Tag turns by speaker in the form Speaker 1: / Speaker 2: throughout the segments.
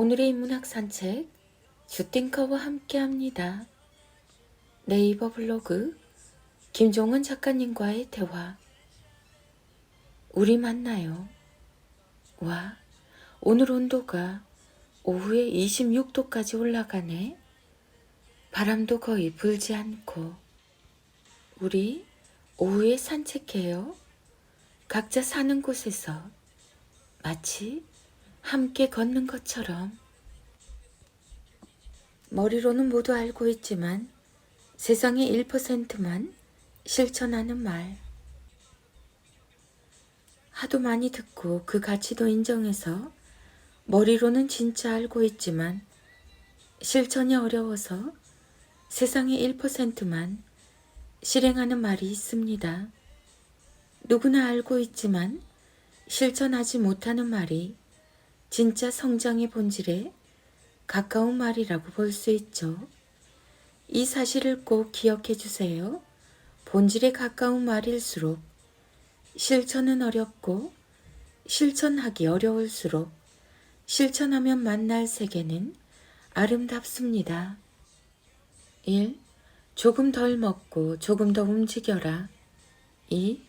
Speaker 1: 오늘의 인문학 산책 주띵커와 함께합니다. 네이버 블로그 김종은 작가님과의 대화 우리 만나요. 와, 오늘 온도가 오후에 26도까지 올라가네. 바람도 거의 불지 않고 우리 오후에 산책해요. 각자 사는 곳에서 마치 함께 걷는 것처럼 머리로는 모두 알고 있지만 세상의 1%만 실천하는 말. 하도 많이 듣고 그 가치도 인정해서 머리로는 진짜 알고 있지만 실천이 어려워서 세상의 1%만 실행하는 말이 있습니다. 누구나 알고 있지만 실천하지 못하는 말이 진짜 성장의 본질에 가까운 말이라고 볼 수 있죠. 이 사실을 꼭 기억해 주세요. 본질에 가까운 말일수록 실천은 어렵고 실천하기 어려울수록 실천하면 만날 세계는 아름답습니다. 1. 조금 덜 먹고 조금 더 움직여라. 2.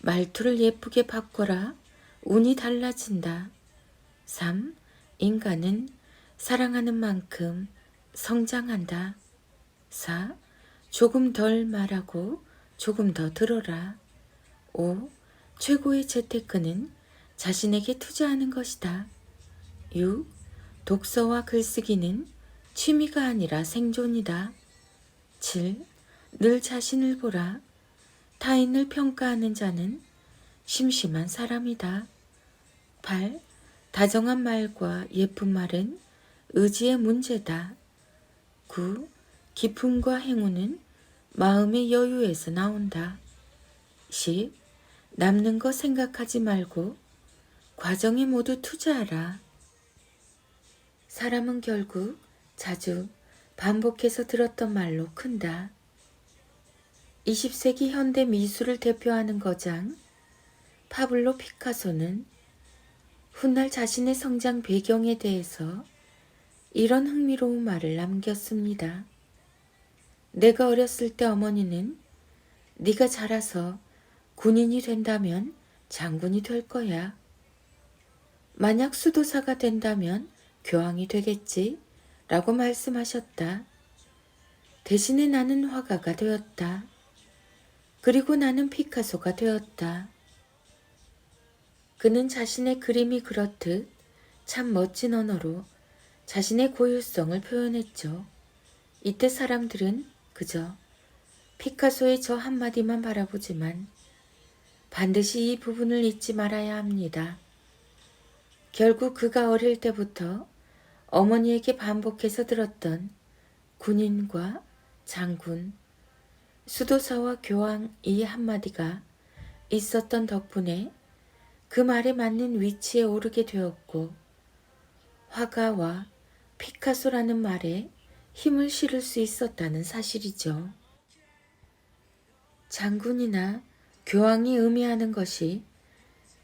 Speaker 1: 말투를 예쁘게 바꿔라. 운이 달라진다. 3. 인간은 사랑하는 만큼 성장한다. 4. 조금 덜 말하고 조금 더 들어라. 5. 최고의 재테크는 자신에게 투자하는 것이다. 6. 독서와 글쓰기는 취미가 아니라 생존이다. 7. 늘 자신을 보라. 타인을 평가하는 자는 심심한 사람이다. 8. 다정한 말과 예쁜 말은 의지의 문제다. 9. 기쁨과 행운은 마음의 여유에서 나온다. 10. 남는 거 생각하지 말고 과정에 모두 투자하라. 사람은 결국 자주 반복해서 들었던 말로 큰다. 20세기 현대 미술을 대표하는 거장 파블로 피카소는 훗날 자신의 성장 배경에 대해서 이런 흥미로운 말을 남겼습니다. 내가 어렸을 때 어머니는 네가 자라서 군인이 된다면 장군이 될 거야. 만약 수도사가 된다면 교황이 되겠지. 라고 말씀하셨다. 대신에 나는 화가가 되었다. 그리고 나는 피카소가 되었다. 그는 자신의 그림이 그렇듯 참 멋진 언어로 자신의 고유성을 표현했죠. 이때 사람들은 그저 피카소의 저 한마디만 바라보지만 반드시 이 부분을 잊지 말아야 합니다. 결국 그가 어릴 때부터 어머니에게 반복해서 들었던 군인과 장군, 수도사와 교황 이 한마디가 있었던 덕분에 그 말에 맞는 위치에 오르게 되었고 화가와 피카소라는 말에 힘을 실을 수 있었다는 사실이죠. 장군이나 교황이 의미하는 것이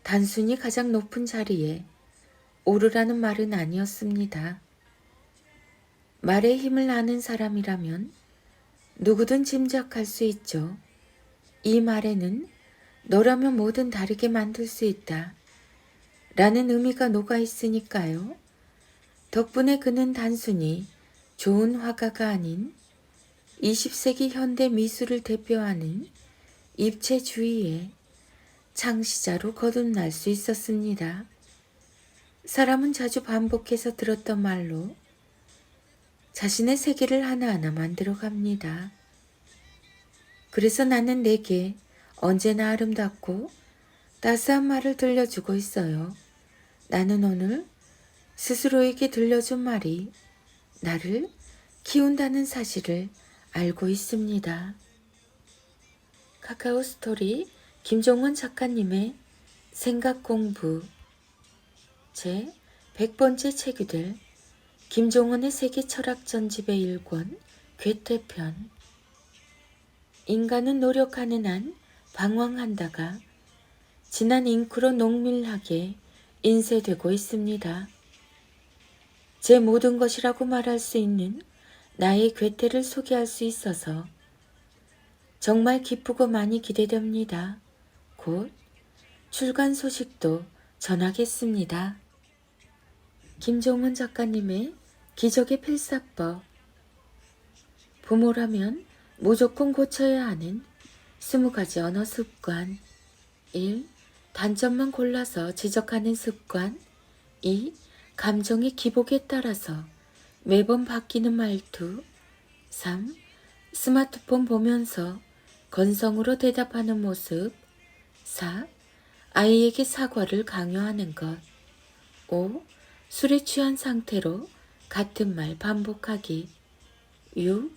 Speaker 1: 단순히 가장 높은 자리에 오르라는 말은 아니었습니다. 말의 힘을 아는 사람이라면 누구든 짐작할 수 있죠. 이 말에는 너라면 뭐든 다르게 만들 수 있다. 라는 의미가 녹아 있으니까요. 덕분에 그는 단순히 좋은 화가가 아닌 20세기 현대 미술을 대표하는 입체주의의 창시자로 거듭날 수 있었습니다. 사람은 자주 반복해서 들었던 말로 자신의 세계를 하나하나 만들어 갑니다. 그래서 나는 내게 언제나 아름답고 따스한 말을 들려주고 있어요. 나는 오늘 스스로에게 들려준 말이 나를 키운다는 사실을 알고 있습니다. 카카오 스토리 김종원 작가님의 생각 공부 제 100번째 책이 될 김종원의 세계 철학 전집의 1권 괴테편 인간은 노력하는 한 방황한다가 지난 잉크로 농밀하게 인쇄되고 있습니다. 제 모든 것이라고 말할 수 있는 나의 괴테를 소개할 수 있어서 정말 기쁘고 많이 기대됩니다. 곧 출간 소식도 전하겠습니다. 김종은 작가님의 기적의 필사법 부모라면 무조건 고쳐야 하는 20가지 언어 습관 1. 단점만 골라서 지적하는 습관 2. 감정의 기복에 따라서 매번 바뀌는 말투 3. 스마트폰 보면서 건성으로 대답하는 모습 4. 아이에게 사과를 강요하는 것 5. 술에 취한 상태로 같은 말 반복하기 6.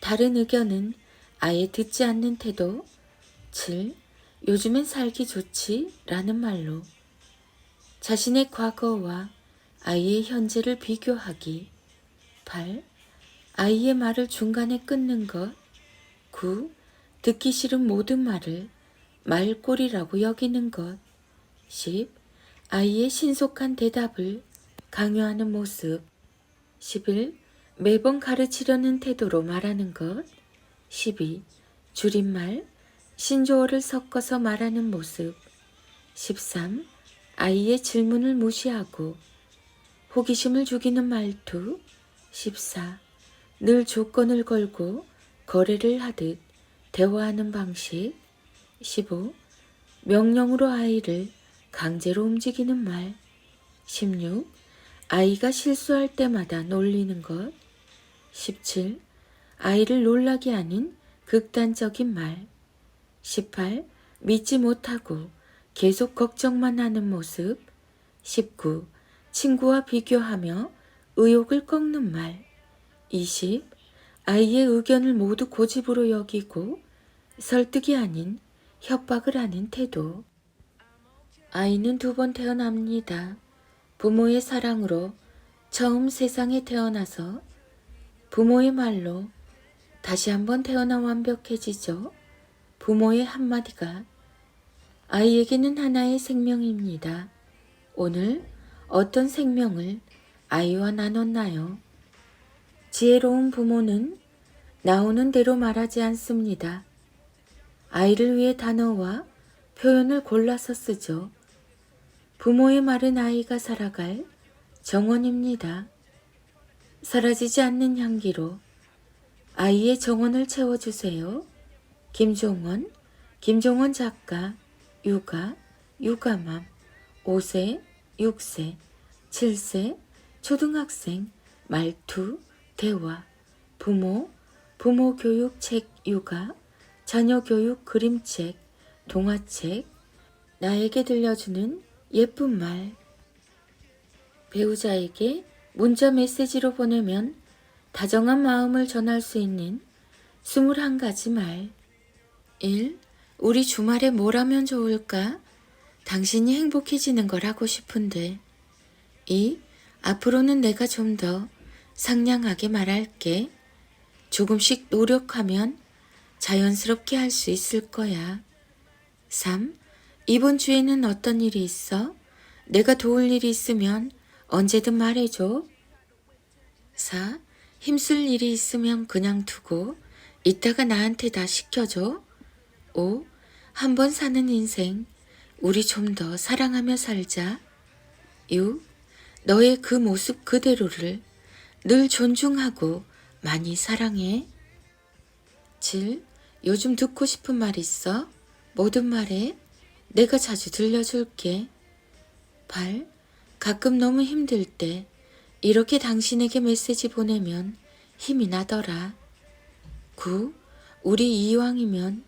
Speaker 1: 다른 의견은 아예 듣지 않는 태도 7. 요즘엔 살기 좋지 라는 말로 자신의 과거와 아이의 현재를 비교하기 8. 아이의 말을 중간에 끊는 것 9. 듣기 싫은 모든 말을 말꼬리라고 여기는 것 10. 아이의 신속한 대답을 강요하는 모습 11. 매번 가르치려는 태도로 말하는 것 12. 줄임말, 신조어를 섞어서 말하는 모습 13. 아이의 질문을 무시하고 호기심을 죽이는 말투 14. 늘 조건을 걸고 거래를 하듯 대화하는 방식 15. 명령으로 아이를 강제로 움직이는 말 16. 아이가 실수할 때마다 놀리는 것 17. 아이를 놀라게 하는 극단적인 말 18. 믿지 못하고 계속 걱정만 하는 모습 19. 친구와 비교하며 의욕을 꺾는 말 20. 아이의 의견을 모두 고집으로 여기고 설득이 아닌 협박을 하는 태도 아이는 두 번 태어납니다. 부모의 사랑으로 처음 세상에 태어나서 부모의 말로 다시 한번 태어나 완벽해지죠. 부모의 한마디가 아이에게는 하나의 생명입니다. 오늘 어떤 생명을 아이와 나눴나요? 지혜로운 부모는 나오는 대로 말하지 않습니다. 아이를 위해 단어와 표현을 골라서 쓰죠. 부모의 말은 아이가 살아갈 정원입니다. 사라지지 않는 향기로 아이의 정원을 채워주세요. 김종원, 김종원 작가, 육아, 육아맘, 5세, 6세, 7세, 초등학생, 말투, 대화, 부모, 부모 교육 책 육아, 자녀 교육 그림책, 동화책, 나에게 들려주는 예쁜 말. 배우자에게 문자 메시지로 보내면 다정한 마음을 전할 수 있는 21가지 말. 1. 우리 주말에 뭘 하면 좋을까? 당신이 행복해지는 걸 하고 싶은데. 2. 앞으로는 내가 좀 더 상냥하게 말할게. 조금씩 노력하면 자연스럽게 할 수 있을 거야. 3. 이번 주에는 어떤 일이 있어? 내가 도울 일이 있으면 언제든 말해줘. 4. 힘쓸 일이 있으면 그냥 두고 이따가 나한테 다 시켜줘. 5. 한 번 사는 인생, 우리 좀 더 사랑하며 살자. 6. 너의 그 모습 그대로를 늘 존중하고 많이 사랑해. 7. 요즘 듣고 싶은 말 있어? 모든 말에 내가 자주 들려줄게. 8. 가끔 너무 힘들 때 이렇게 당신에게 메시지 보내면 힘이 나더라. 9. 우리 이왕이면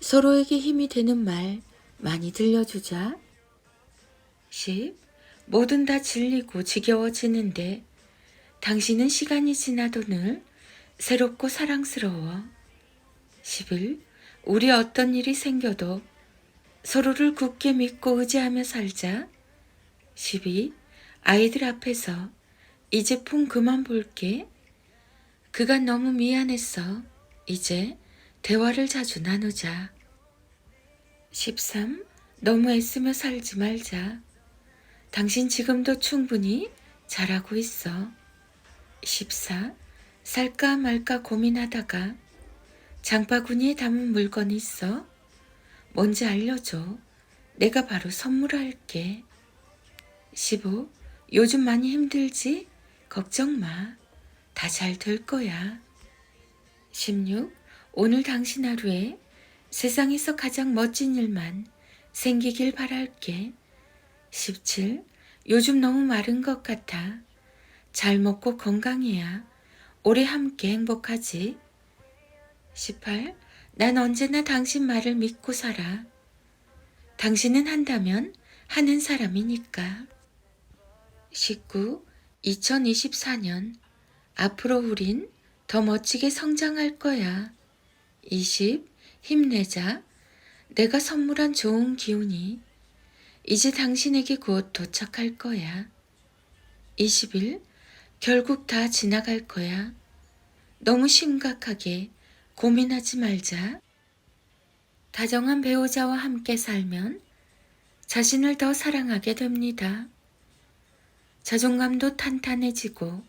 Speaker 1: 서로에게 힘이 되는 말 많이 들려주자. 10. 뭐든 다 질리고 지겨워지는데 당신은 시간이 지나도 늘 새롭고 사랑스러워. 11. 우리 어떤 일이 생겨도 서로를 굳게 믿고 의지하며 살자. 12. 아이들 앞에서 이제 폰 그만 볼게. 그가 너무 미안했어. 이제 대화를 자주 나누자. 13. 너무 애쓰며 살지 말자. 당신 지금도 충분히 잘하고 있어. 14. 살까 말까 고민하다가 장바구니에 담은 물건이 있어. 뭔지 알려줘. 내가 바로 선물할게. 15. 요즘 많이 힘들지? 걱정 마. 다 잘 될 거야. 16. 오늘 당신 하루에 세상에서 가장 멋진 일만 생기길 바랄게. 17. 요즘 너무 마른 것 같아. 잘 먹고 건강해야 오래 함께 행복하지. 18. 난 언제나 당신 말을 믿고 살아. 당신은 한다면 하는 사람이니까. 19. 2024년. 앞으로 우린 더 멋지게 성장할 거야. 20. 힘내자. 내가 선물한 좋은 기운이 이제 당신에게 곧 도착할 거야. 21. 결국 다 지나갈 거야. 너무 심각하게 고민하지 말자. 다정한 배우자와 함께 살면 자신을 더 사랑하게 됩니다. 자존감도 탄탄해지고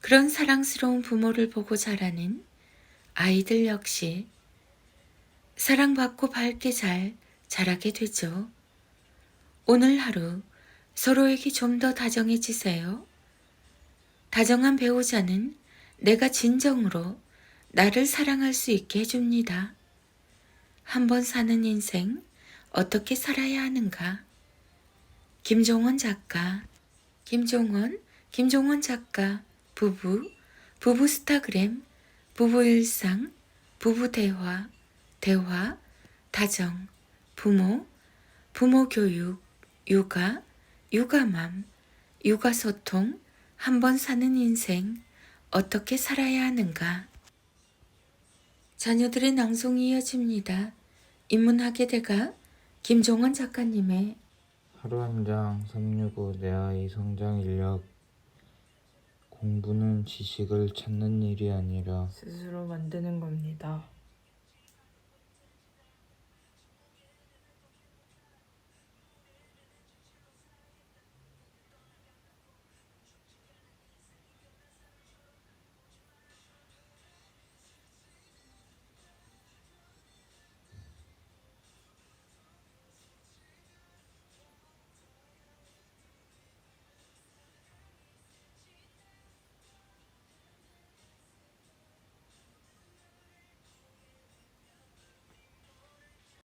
Speaker 1: 그런 사랑스러운 부모를 보고 자라는 아이들 역시 사랑받고 밝게 잘 자라게 되죠. 오늘 하루 서로에게 좀 더 다정해지세요. 다정한 배우자는 내가 진정으로 나를 사랑할 수 있게 해줍니다. 한번 사는 인생 어떻게 살아야 하는가? 김종원 작가, 김종원, 김종원 작가, 부부, 부부 스타그램, 부부 일상, 부부 대화, 대화, 다정, 부모, 부모 교육, 육아, 육아맘, 육아소통, 한 번 사는 인생, 어떻게 살아야 하는가? 자녀들의 낭송이 이어집니다. 인문학의 대가 김종원 작가님의
Speaker 2: 하루 한 장 365 내 아이 성장 인력 공부는 지식을 찾는 일이 아니라
Speaker 3: 스스로 만드는 겁니다.